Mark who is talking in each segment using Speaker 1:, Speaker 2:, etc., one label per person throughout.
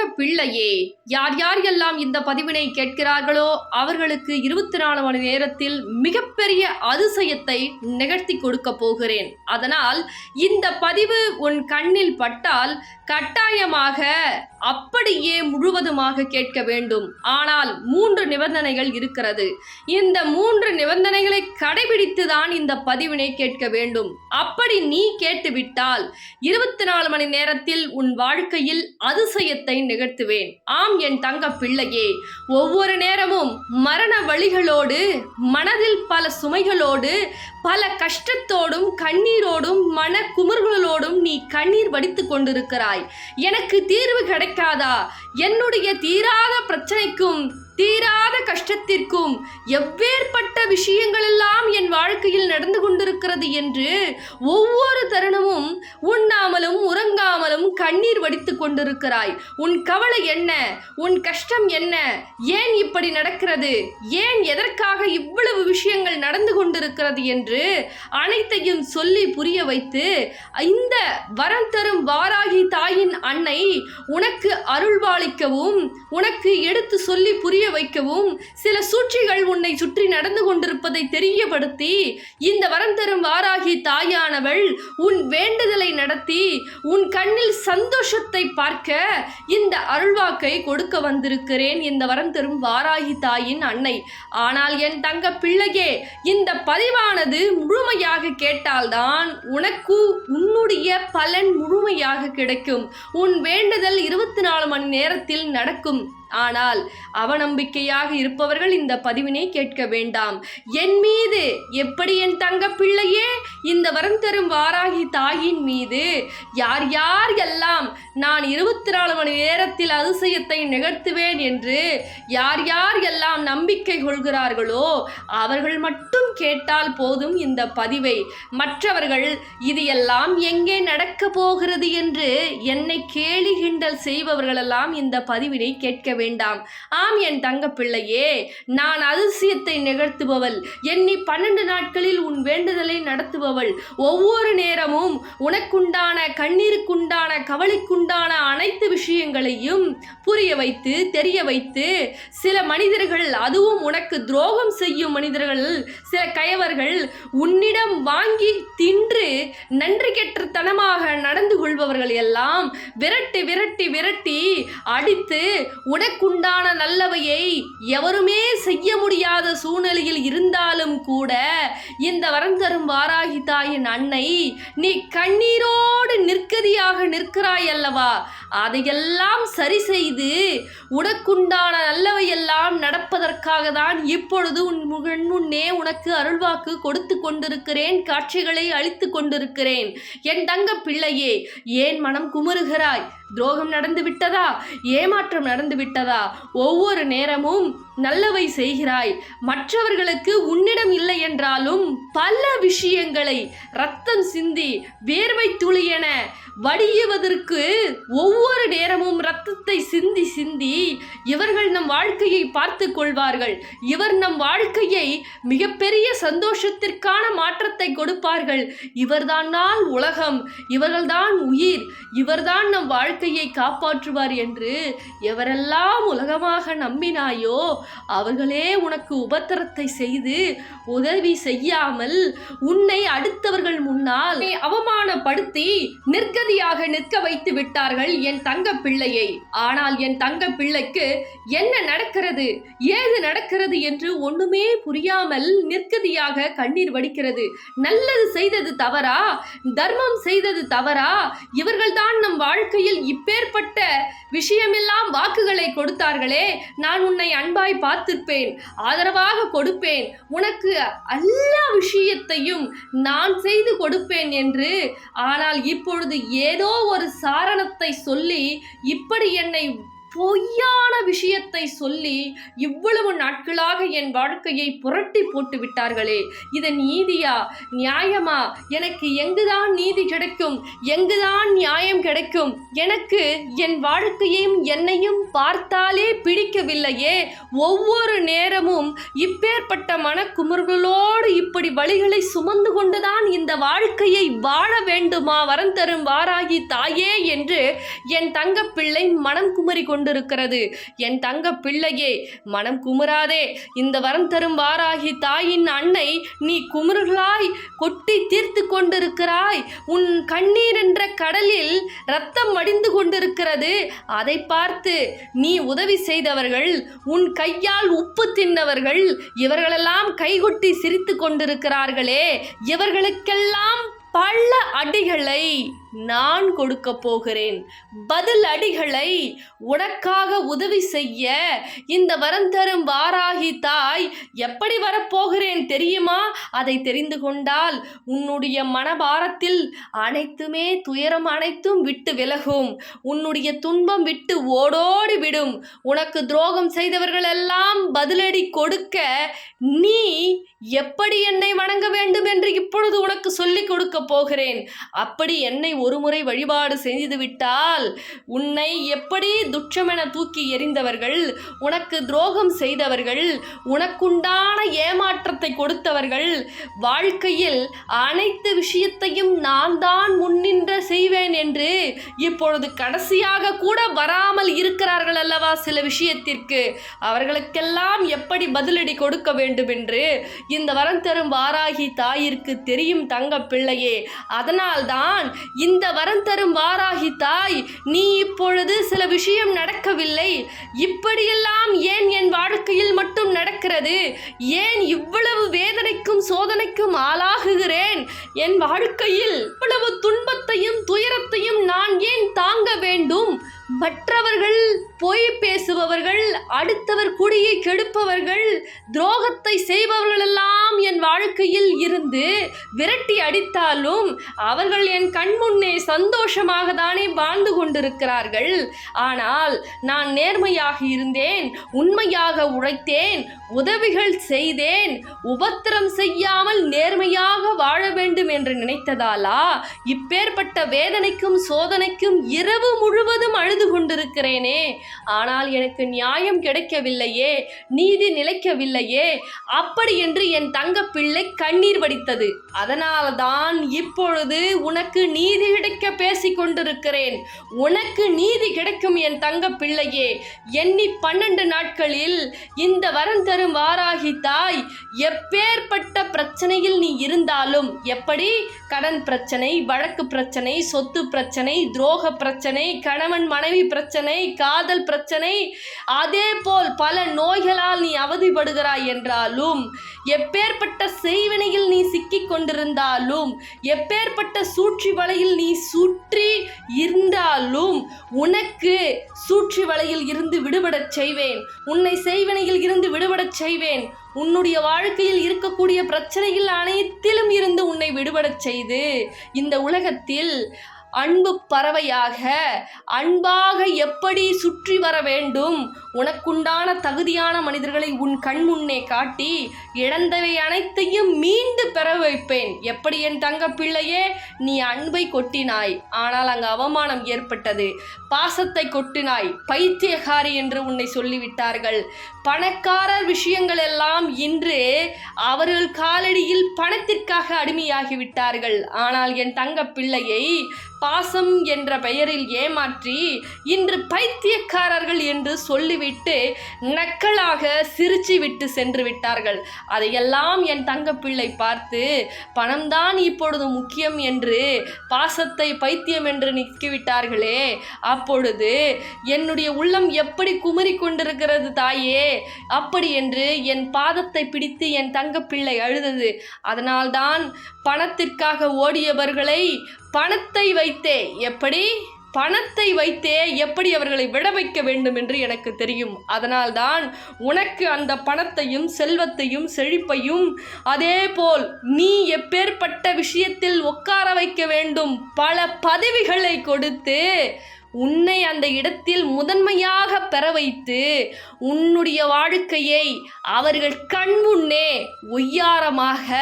Speaker 1: தங்க பிள்ளையே யார் யார் எல்லாம் இந்த பதிவினை கேட்கிறார்களோ அவர்களுக்கு இருபத்தி நாலு மணி நேரத்தில் மிகப்பெரிய அதிசயத்தை நிகழ்த்தி கொடுக்க போகிறேன். அதனால் இந்த பதிவு உன் கண்ணில் பட்டால் கட்டாயமாக அப்படியே முழுவதுமாக கேட்க வேண்டும். ஆனால் மூன்று நிபந்தனைகள் இருக்கிறது. இந்த மூன்று நிபந்தனைகளை கடைபிடித்து தான் இந்த பதிவினை கேட்க வேண்டும். அப்படி நீ கேட்டுவிட்டால் இருபத்தி நாலு மணி நேரத்தில் உன் வாழ்க்கையில் அதிசயத்தை நிகழ்த்துவேன். ஆம் என் தங்க பிள்ளையே ஒவ்வொரு நேரமும் மரண வழிகளோடு மனதில் பல சுமைகளோடு பல கஷ்டத்தோடும் கண்ணீரோடும் மன குமுறுகளோடும் நீ கண்ணீர் வடித்து கொண்டிருக்கிறாய். எனக்கு தீர்வு கிடைக்காதா? என்னுடைய தீராத பிரச்சனைக்கும் தீராத கஷ்டத்திற்கும் எவ்வேற்பட்ட விஷயங்களெல்லாம் என் வாழ்க்கையில் நடந்து கொண்டிருக்கிறது என்று ஒவ்வொரு தருணமும் உண்ணாமலும் உறங்காமலும் கண்ணீர் வடித்து கொண்டிருக்கிறாய். உன் கவலை என்ன? உன் கஷ்டம் என்ன? ஏன் இப்படி நடக்கிறது? ஏன் எதற்காக இவ்வளவு விஷயங்கள் நடந்து கொண்டிருக்கிறது என்று அனைத்தையும் சொல்லி புரிய வைத்து இந்த வரம் தரும் வாராகி தாயின் அன்னை உனக்கு அருள்வாளிக்கவும் உனக்கு எடுத்து சொல்லி புரிய வைக்கவும். சில சூழ்ச்சிகள் உன்னை சுற்றி நடந்து கொண்டிருப்பதை தெரியப்படுத்தி இந்த வரம் தரும் வாராகி தாயானவள் உன் வேண்டுதலை நடத்தி உன் கண்ணில் சந்தோஷத்தை பார்க்க இந்த அருள்வாக்கை கொடுக்க வந்திருக்கிறேன். இந்த வரம் தரும் வாராகி தாயின் அன்னை. ஆனால் என் தங்க பிள்ளையே இந்த பதிவானது முழுமையாக கேட்டால்தான் உனக்கு உன்னுடைய பலன் முழுமையாக கிடைக்கும். உன் வேண்டுதல் இருபத்தி நாலு மணி நேரத்தில் நடக்கும். ஆனால் அவநம்பிக்கையாக இருப்பவர்கள் இந்த பதிவினை கேட்க வேண்டாம். என் மீது எப்படி என் தங்க பிள்ளையே இந்த வரம் தரும் வாராகி தாயின் மீது? யார் யார் எல்லாம் நான் இருபத்தி நாலு மணி நேரத்தில் அதிசயத்தை நிகழ்த்துவேன் என்று யார் யார் எல்லாம் நம்பிக்கை கொள்கிறார்களோ அவர்கள் மட்டும் கேட்டால் போதும் இந்த பதிவை. மற்றவர்கள் இது எல்லாம் எங்கே நடக்க போகிறது என்று என்னை கேலி கிண்டல் செய்பவர்களெல்லாம் இந்த பதிவினை கேட்க வேண்டாம். ஆம் என் தங்க பிள்ளையே நான் அதிசயத்தை நிகழ்த்துபவள். எண்ணி பன்னெண்டு நாட்களில் உன் வேண்டுதலை நடத்துபவள். ஒவ்வொரு நேரமும் உனக்குண்டான கண்ணீருக்குண்டான கவலைக்குண்டான அனைத்து விஷயங்களையும் புரிய வைத்து தெரிய வைத்து சில மனிதர்கள் அதுவும் உனக்கு துரோகம் செய்யும் மனிதர்கள் சில கயவர்கள் உன்னிடம் வாங்கி தின்று நன்றி கெற்றத்தனமாக நடந்து கொள்பவர்கள் எல்லாம் விரட்டி விரட்டி விரட்டி அடித்து உனக்கு எனக்குண்டான நல்லவையை எவருமே செய்ய முடியாத சூழ்நிலையில் இருந்தாலும் கூட இந்த வரம் தரும் வாராகி தாயின் அன்னை நீ கண்ணீரோடு நிற்கதியாக நிற்கிறாய் அல்லவா? அதையெல்லாம் சரி செய்து உனக்குண்டான நல்லவையெல்லாம் நடப்பதற்காக தான் இப்பொழுது உன் முகன் முன்னே உனக்கு அருள்வாக்கு கொடுத்து கொண்டிருக்கிறேன் காட்சிகளை அளித்து கொண்டிருக்கிறேன். என் தங்க பிள்ளையே ஏன் மனம் குமுறுகிறாய்? துரோகம் நடந்து விட்டதா? ஏமாற்றம் நடந்து விட்டதா? ஒவ்வொரு நேரமும் நல்லவை செய்கிறாய். மற்றவர்களுக்கு உன்னிடம் இல்லை என்றாலும் பல விஷயங்களை ரத்தம் சிந்தி வேர்வை துளியென வடியுவதற்கு ஒவ்வொரு நேரமும் ரத்தத்தை சிந்தி சிந்தி இவர்கள் நம் வாழ்க்கையை பார்த்து கொள்வார்கள். இவர் நம் வாழ்க்கையை மிகப்பெரிய சந்தோஷத்திற்கான மாற்றத்தை கொடுப்பார்கள். இவர்தான் நாள் உலகம். இவர்கள்தான் உயிர். இவர்தான் நம் வாழ்க்கையை காப்பாற்றுவார் என்று எவரெல்லாம் உலகமாக நம்பினாயோ அவர்களே உனக்கு உபத்திரத்தை செய்து உதவி செய்யாமல் உன்னை அடுத்தவர்கள் முன்னால் அவமானப்படுத்தி நிற்க நிர்கதியாக நிற்க வைத்து விட்டார்கள் என் தங்க பிள்ளையை. ஆனால் என் தங்க பிள்ளைக்கு என்ன நடக்கிறது? ஏது நடக்கிறது என்று ஒண்ணுமே புரியாமல் நிற்கதியாக கண்ணீர் வடிக்கிறது. நல்லது செய்தது தவறா? தர்மம் செய்தது தவறா? இவர்கள்தான் நம் வாழ்க்கையில் இப்பேற்பட்ட விஷயமெல்லாம் வாக்குகளை கொடுத்தார்களே. நான் உன்னை அன்பாய் பார்த்திருப்பேன் ஆதரவாக கொடுப்பேன். உனக்கு எல்லா விஷயத்தையும் நான் செய்து கொடுப்பேன் என்று. ஆனால் இப்பொழுது ஏதோ ஒரு சாரணத்தை சொல்லி இப்படி என்னை பொய்யான விஷயத்தை சொல்லி இவ்வளவு நாட்களாக என் வாழ்க்கையை புரட்டி போட்டு விட்டார்களே. இது நீதியா? நியாயமா? எனக்கு எங்குதான் நீதி கிடைக்கும்? எங்குதான் நியாயம் கிடைக்கும்? எனக்கு என் வாழ்க்கையையும் என்னையும் பார்த்தாலே பிடிக்கவில்லையே. ஒவ்வொரு நேரமும் இப்பேற்பட்ட மனக்குமுறுகளோடு இப்படி வழிகளை சுமந்து கொண்டுதான் இந்த வாழ்க்கையை வாழ வேண்டுமா? வரம் தரும் வாராகி தாயே என்று என் தங்கப்பிள்ளை மனம் குமரி கொண்டிருக்கிறது. என் தங்க பிள்ளையே மனம் குமுறாதே. இந்த வரம் தரும் வாராகி தாயின் அன்னை நீ குமுறுகளாய் கொட்டி தீர்த்து கொண்டிருக்கிறாய். உன் கண்ணீர் என்ற கடலில் ரத்தம் வடிந்து கொண்டிருக்கிறது. அதை பார்த்து நீ உதவி செய்தவர்கள் உன் கையால் உப்பு தின்னவர்கள் இவர்களெல்லாம் கைகொட்டி சிரித்து கொண்டிருக்கிறார்களே. இவர்களுக்கெல்லாம் பல அடிகளை நான் கொடுக்க போகிறேன். பதில் அடிகளை உனக்காக உதவி செய்ய இந்த வரம் தரும் வாராகி தாய் எப்படி வரப்போகிறேன் தெரியுமா? அதை தெரிந்து கொண்டால் உன்னுடைய மனபாரத்தில் அனைத்துமே துயரம் அனைத்தும் விட்டு விலகும். உன்னுடைய துன்பம் விட்டு ஓடோடி விடும். உனக்கு துரோகம் செய்தவர்கள் எல்லாம் பதிலடி கொடுக்க நீ எப்படி என்னை வணங்க வேண்டும் என்று இப்பொழுது உனக்கு சொல்லிக் கொடுக்க போகிறேன். அப்படி என்னை ஒருமுறை வழிபாடு செய்து விட்டால் உன்னை எப்படி துச்சமென தூக்கி எறிந்தவர்கள் உனக்கு துரோகம் செய்தவர்கள் உனக்குண்டான ஏமாற்றத்தை கொடுத்தவர்கள் வாழ்க்கையில் அனைத்து விஷயத்தையும் நான் தான் முன்னின்ற செய்வேன் என்று இப்பொழுது கடைசியாக கூட வராமல் இருக்கிறார்கள் அல்லவா சில விஷயத்திற்கு? அவர்களுக்கெல்லாம் எப்படி பதிலடி கொடுக்க வேண்டும் என்று இந்த வரம் தரும் வாராகி தாயிற்கு தெரியும் தங்க பிள்ளையே. அதனால்தான் இந்த வரம் தரும் வாராகி தாய் நீ இப்பொழுது சில விஷயம் நடக்கவில்லை. இப்படியெல்லாம் ஏன் என் வாழ்க்கையில் மட்டும் நடக்கிறது? ஏன் இவ்வளவு வேதனைக்கும் சோதனைக்கும் ஆளாகுகிறேன்? என் வாழ்க்கையில் இவ்வளவு துன்பத்தையும் துயரத்தையும் நான் ஏன் தாங்க வேண்டும்? மற்றவர்கள் பொய் பேசுபவர்கள் அடுத்தவர் குடியை கெடுப்பவர்கள் துரோகத்தை செய்பவர்களெல்லாம் என் வாழ்க்கையில் இருந்து விரட்டி அடித்தாலும் அவர்கள் என் கண்முன்னே சந்தோஷமாக தானே வாழ்ந்து கொண்டிருக்கிறார்கள். ஆனால் நான் நேர்மையாக இருந்தேன் உண்மையாக உழைத்தேன் உதவிகள் செய்தேன் உபத்திரம் செய்யாமல் நேர்மையாக வாழ வேண்டும் என்று நினைத்ததாலா? இப்பேற்பட்ட வேதனைக்கும் சோதனைக்கும் இரவு முழுவதும் அழுது கொண்டிருக்கிறேனே. ஆனால் எனக்கு நியாயம் கிடைக்கவில்லையே நீதி நிலைக்கவில்லையே. அப்படி என்று என் தங்க பிள்ளை கண்ணீர் வடித்தது. அதனால்தான் இப்பொழுது உனக்கு நீதி கிடைக்க பேசிக் கொண்டிருக்கிறேன். உனக்கு நீதி கிடைக்கும் என் தங்க பிள்ளையே. எண்ணி பன்னெண்டு நாட்களில் இந்த வரம் தரும் வாராகி தாய் எப்பேற்பட்ட பிரச்சனையில் நீ இருந்தாலும் எப்படி? கடன் பிரச்சனை வழக்கு பிரச்சனை சொத்து பிரச்சனை துரோக பிரச்சனை கணவன் மனைவி பிரச்சனை காதல் பிரச்சனை அதே போல் பல நோய்களால் நீ அவதிப்படுகிறாய் என்றாலும் எப்பேற்பட்ட செய்வினையில் நீ சிக்கிக் கொண்டிருந்தாலும் எப்பேற்பட்ட சூழ்ச்சி வலையில் நீ சுற்றி இருந்தாலும் உனக்கு சூழ்ச்சி வலையில் இருந்து விடுபடச் செய்வேன். உன்னை செய்வினையில் இருந்து விடுபடச் செய்வேன். உன்னுடைய வாழ்க்கையில் இருக்கக்கூடிய பிரச்சனைகள் அனைத்திலும் இருந்து உன்னை விடுபடச் செய்து இந்த உலகத்தில் அன்பு பறவையாக அன்பாக எப்படி சுற்றி வர வேண்டும்? உனக்குண்டான தகுதியான மனிதர்களை உன் கண் முன்னே காட்டி இழந்தவை அனைத்தையும் மீண்டு பெற வைப்பேன். எப்படி என் தங்க பிள்ளையே நீ அன்பை கொட்டினாய் ஆனால் அங்கு அவமானம் ஏற்பட்டது. பாசத்தை கொட்டினாய் பைத்தியகாரி என்று உன்னை சொல்லிவிட்டார்கள். பணக்காரர் விஷயங்கள் எல்லாம் இன்று அவர்கள் காலடியில் பணத்திற்காக அடிமையாகி விட்டார்கள் ஆனால் என் தங்க பிள்ளையை பாசம் என்ற பெயரில் ஏமாற்றி இன்று பைத்தியக்காரர்கள் என்று சொல்லிவிட்டு நக்கலாக சிரிச்சு விட்டு சென்று விட்டார்கள். அதையெல்லாம் என் தங்கப்பிள்ளை பார்த்து பணம்தான் இப்பொழுது முக்கியம் என்று பாசத்தை பைத்தியம் என்று நிற்கிவிட்டார்களே அப்பொழுது என்னுடைய உள்ளம் எப்படி குமரி கொண்டிருக்கிறது தாயே? அப்படி என்று என் பாதத்தை பிடித்து என் தங்கப்பிள்ளை அழுதது. அதனால்தான் பணத்திற்காக ஓடியவர்களை பணத்தை வைத்தே எப்படி? பணத்தை வைத்தே எப்படி அவர்களை விட வைக்க வேண்டும் என்று எனக்கு தெரியும். அதனால்தான் உனக்கு அந்த பணத்தையும் செல்வத்தையும் செழிப்பையும் அதேபோல் நீ எப்பேற்பட்ட விஷயத்தில் உட்கார வைக்க வேண்டும். பல பதவிகளை கொடுத்து உன்னை அந்த இடத்தில் முதன்மையாக பெற வைத்து உன்னுடைய வாழ்க்கையை அவர்கள் கண் முன்னே ஒய்யாரமாக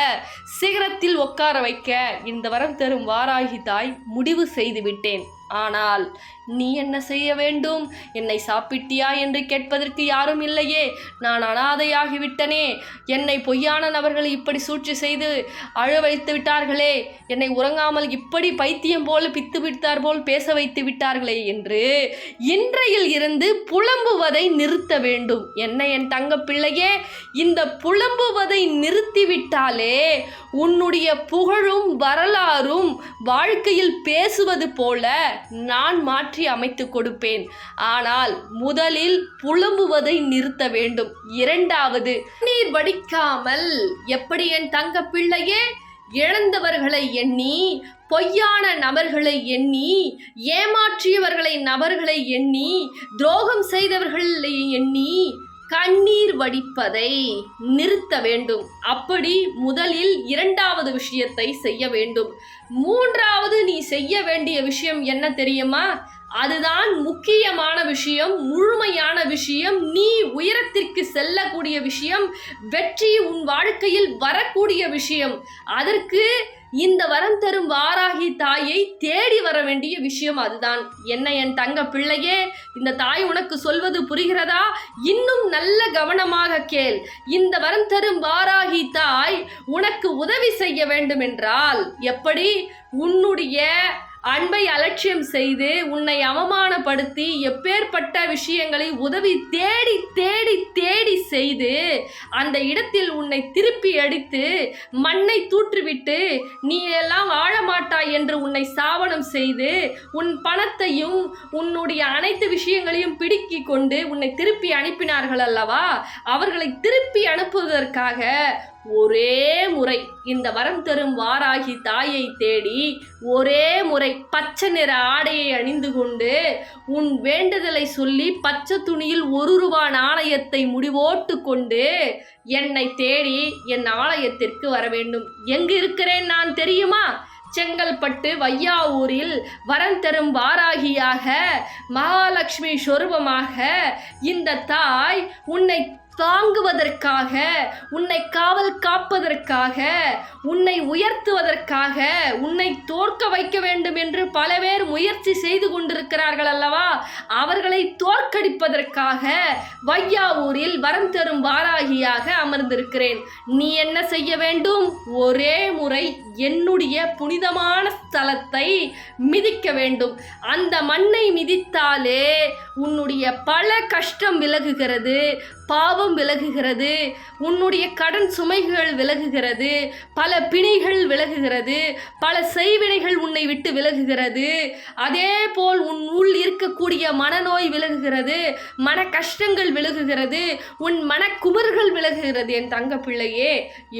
Speaker 1: சிகரத்தில் உட்கார வைக்க இந்த வரம் தரும் வாராகி தாய் முடிவு செய்துவிட்டேன் ஆனால் நீ என்ன செய்ய வேண்டும்? என்னை சாப்பிட்டியா என்று கேட்பதற்கு யாரும் இல்லையே. நான் அனாதையாகிவிட்டனே. என்னை பொய்யான நபர்கள் இப்படி சூழ்ச்சி செய்து அழ வைத்து விட்டார்களே. என்னை உறங்காமல் இப்படி பைத்தியம் போல் பித்து விட்டார் போல் பேச வைத்து விட்டார்களே என்று இன்றையில் இருந்து புலம்புவதை நிறுத்த வேண்டும். என்ன என் தங்க பிள்ளையே இந்த புலம்புவதை நிறுத்திவிட்டாலே உன்னுடைய புகழும் வரலாறும் வாழ்க்கையில் பேசுவது போல நான் மாற்றி அமைத்து கொடுப்பேன். ஆனால் முதலில் புலம்புவதை நிறுத்த வேண்டும். இரண்டாவது நீர் வடிக்காமல் எப்படி என் தங்க பிள்ளையே இழந்தவர்களை எண்ணி பொய்யான நபர்களை எண்ணி ஏமாற்றியவர்களை நபர்களை எண்ணி துரோகம் செய்தவர்களை எண்ணி கண்ணீர் வடிப்பதை நிறுத்த வேண்டும். அப்படி முதலில் இரண்டாவது விஷயத்தை செய்ய வேண்டும். மூன்றாவது நீ செய்ய வேண்டிய விஷயம் என்ன தெரியுமா? அதுதான் முக்கியமான விஷயம் முழுமையான விஷயம் நீ உயரத்திற்கு செல்லக்கூடிய விஷயம் வெற்றி உன் வாழ்க்கையில் வரக்கூடிய விஷயம். அதற்கு இந்த வரம் தரும் வாராகி தாயை தேடி வர வேண்டிய விஷயம் அதுதான். என்ன என் தங்க பிள்ளையே இந்த தாய் உனக்கு சொல்வது புரிகிறதா? இன்னும் நல்ல கவனமாக கேள். இந்த வரம் தரும் வாராகி தாய் உனக்கு உதவி செய்ய வேண்டும் என்றால் எப்படி? உன்னுடைய அன்பை அலட்சியம் செய்து உன்னை அவமானப்படுத்தி எப்பேற்பட்ட விஷயங்களை உதவி தேடி தேடி தேடி செய்து அந்த இடத்தில் உன்னை திருப்பி அடித்து மண்ணை தூற்றுவிட்டு நீ எல்லாம் வாழ மாட்டாய் என்று உன்னை சாவனம் செய்து உன் பணத்தையும் உன்னுடைய அனைத்து விஷயங்களையும் பிடுக்கி கொண்டு உன்னை திருப்பி அனுப்பினார்கள் அல்லவா? அவர்களை திருப்பி அனுப்புவதற்காக ஒரே முறை இந்த வரம் தரும் வாராகி தாயை தேடி ஒரே முறை பச்சை நிற ஆடையை அணிந்து கொண்டு உன் வேண்டுதலை சொல்லி பச்சை துணியில் ஒரு ரூபா நாணயத்தை முடிவோட்டு கொண்டு என்னை தேடி என் ஆலயத்திற்கு வர வேண்டும். எங்கு இருக்கிறேன் நான் தெரியுமா? செங்கல்பட்டு வையாவூரில் வரம் தரும் வாராகியாக மகாலட்சுமி சொரூபமாக இந்த தாய் உன்னை தாங்குவதற்காக உன்னை காவல் காப்பதற்காக உன்னை உயர்த்துவதற்காக உன்னை தோற்க வைக்க வேண்டும் என்று பல பேர் முயற்சி செய்து கொண்டிருக்கிறார்கள் அல்லவா? அவர்களை தோற்கடிப்பதற்காக வையாவூரில் வரம் தரும் வாராகியாக அமர்ந்திருக்கிறேன். நீ என்ன செய்ய வேண்டும்? ஒரே முறை என்னுடைய புனிதமான ஸ்தலத்தை மிதிக்க வேண்டும். அந்த மண்ணை மிதித்தாலே உன்னுடைய பல கஷ்டம் விலகுகிறது பாவம் விலகுகிறது உன்னுடைய கடன் சுமைகள் விலகுகிறது பல பிணிகள் விலகுகிறது பல செய்வினைகள் உன்னை விட்டு விலகுகிறது. அதே போல் உன் உள் இருக்கக்கூடிய மனநோய் விலகுகிறது மன கஷ்டங்கள் விலகுகிறது உன் மனக்குமர்கள் விலகுகிறது. என் தங்க பிள்ளையே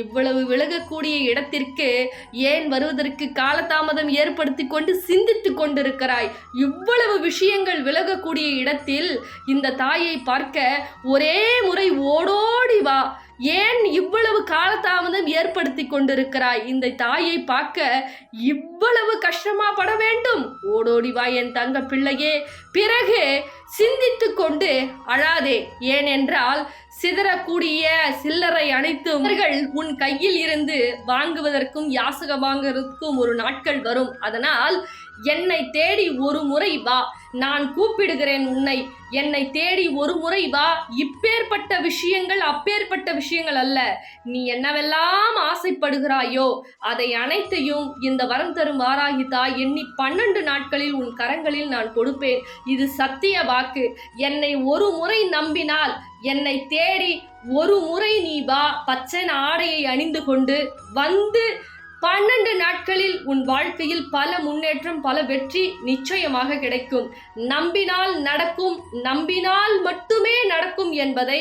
Speaker 1: இவ்வளவு விலகக்கூடிய இடத்திற்கு ஏன் வருவதற்கு காலதாமதம் ஏற்படுத்தி கொண்டு சிந்தித்து கொண்டிருக்கிறாய்? இவ்வளவு விஷயங்கள் விலகக்கூடிய இடத்தில் இந்த தாயை பார்க்க ஒரே முறை ஓடோடி வா. ஏன் இவ்வளவு காலதாமதம் ஏற்படுத்தி கொண்டிருக்கிறாய்? இந்த தாயை பார்க்க இவ்வளவு கஷ்டமா பட வேண்டும். ஓடோடி வா என் தங்க பிள்ளையே பிறகு சிந்தித்து கொண்டு அழாதே. ஏனென்றால் சிதறக்கூடிய சில்லறை அனைத்தும் அவர்கள் உன் கையில் இருந்து வாங்குவதற்கும் யாசக வாங்குவதற்கும் ஒரு நாட்கள் வரும். அதனால் என்னை தேடி ஒரு முறை வா. நான் கூப்பிடுகிறேன் உன்னை. என்னை தேடி ஒரு முறை வா. இப்பேற்பட்ட விஷயங்கள் அப்பேற்பட்ட விஷயங்கள் அல்ல. நீ என்னவெல்லாம் ஆசைப்படுகிறாயோ அதை அனைத்தையும் இந்த வரம் தரும் வாராகி தாய் எண்ணி பன்னெண்டு நாட்களில் உன் கரங்களில் நான் கொடுப்பேன். இது சத்திய வாக்கு. என்னை ஒரு முறை நம்பினால் என்னை தேடி ஒரு முறை நீ வா. பச்சை ஆடையை அணிந்து கொண்டு வந்து பன்னெண்டு நாட்களில் உன் வாழ்க்கையில் பல முன்னேற்றம் பல வெற்றி நிச்சயமாக கிடைக்கும். நம்பினால் நடக்கும் நம்பினால் மட்டுமே நடக்கும் என்பதை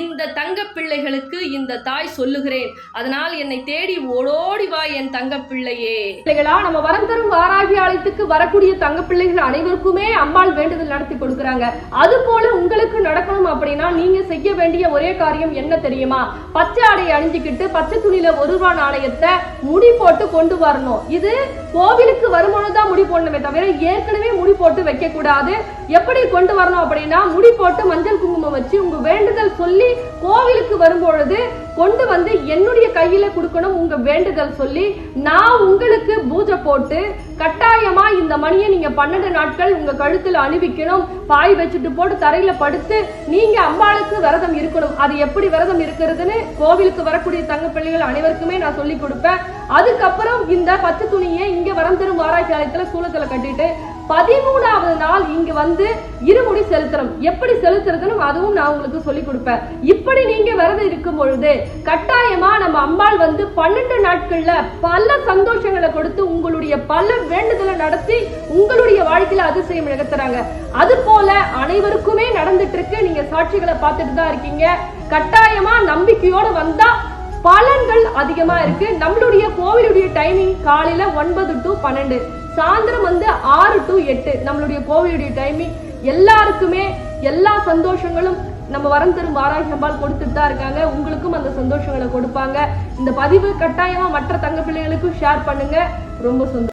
Speaker 1: இந்த தங்க பிள்ளைகளுக்கு இந்த தாய் சொல்லுகிறேன். அதனால் என்னை தேடி ஓடோடி வா என் தங்க பிள்ளையே. பிள்ளைகளா நம்ம வரம் தரும் வாராகி ஆலயத்துக்கு வரக்கூடிய தங்க பிள்ளைகள் அனைவருக்குமே அம்பாள் வேண்டுதல் நடத்தி கொடுக்குறாங்க. அது போல உங்களுக்கு நடக்கணும் அப்படின்னா நீங்க செய்ய வேண்டிய ஒரே காரியம் என்ன தெரியுமா? பச்சை ஆடையை அணிஞ்சுக்கிட்டு பச்சை துணியில ஒரு ரூபா நாணயத்தை முடி போட்டு கொண்டு வரணும். இது கோவிலுக்கு வருமானம் தான் முடி போடணுமே தவிர ஏற்கனவே முடி போட்டு வைக்க கூடாது எப்படி கொண்டு வரணும் அப்படின்னா முடி போட்டு மஞ்சள் குங்குமம் வச்சு உங்க வேண்டுதல் சொல்லி கோவிலுக்கு வரும்பொழுது கொண்டு வந்து என்னுடைய கையில கொடுக்கணும் உங்க வேண்டுதல் சொல்லி நான் உங்களுக்கு பூஜை போட்டு கட்டாயமா இந்த மணியை நீங்க பன்னெண்டு நாட்கள் உங்க கழுத்துல அணிவிக்கணும். பாய் வச்சுட்டு போட்டு தரையில படுத்து நீங்க அம்பாளுக்கு விரதம் இருக்கணும். அது எப்படி விரதம் இருக்கிறதுன்னு கோவிலுக்கு வரக்கூடிய தங்க பிள்ளைகள் அனைவருக்குமே நான் சொல்லி கொடுப்பேன். அதுக்கப்புறம் இந்த பச்சை துணியை இங்க வரம் தரும் ஆராய்ச்சி ஆலயத்துல சூளத்துல கட்டிட்டு பதிமூணாவது நாள் இங்க வந்து இருமுடி செலுத்தணும். எப்படி செலுத்துறதுன்னு அதுவும் நான் உங்களுக்கு சொல்லி கொடுப்பேன். இப்படி நீங்க விரதம் இருக்கும் பொழுது கட்டாயமா நம்ம அம்பாள் வந்து பன்னெண்டு நாட்கள்ல பல சந்தோஷங்களை கொடுத்து உங்களுடைய பல வேண்டுதலை நடத்தி உங்களுடைய வாழ்க்கையில அதிசயம் நிகழ்த்துறாங்க அது போல அனைவருக்குமே நடந்துட்டு இருக்கு நீங்க சாட்சிகளை பார்த்துட்டு தான் இருக்கீங்க. கட்டாயமா நம்பிக்கையோட வந்தா பலன்கள் அதிகமா இருக்கு. நம்மளுடைய கோவிலுடைய டைமிங் காலையில ஒன்பது டு பன்னெண்டு. சாயந்தரம் வந்து ஆறு டு எட்டு நம்மளுடைய கோவிலுடைய டைமிங் எல்லாருக்குமே எல்லா சந்தோஷங்களும் நம்ம வரம் தரும் ஆராய்ச்சி அம்பாள் கொடுத்துட்டு தான் இருக்காங்க. உங்களுக்கும் அந்த சந்தோஷங்களை கொடுப்பாங்க. இந்த பதிவு கட்டாயமா மற்ற தங்க பிள்ளைகளுக்கும் ஷேர் பண்ணுங்க. ரொம்ப சந்தோஷம்.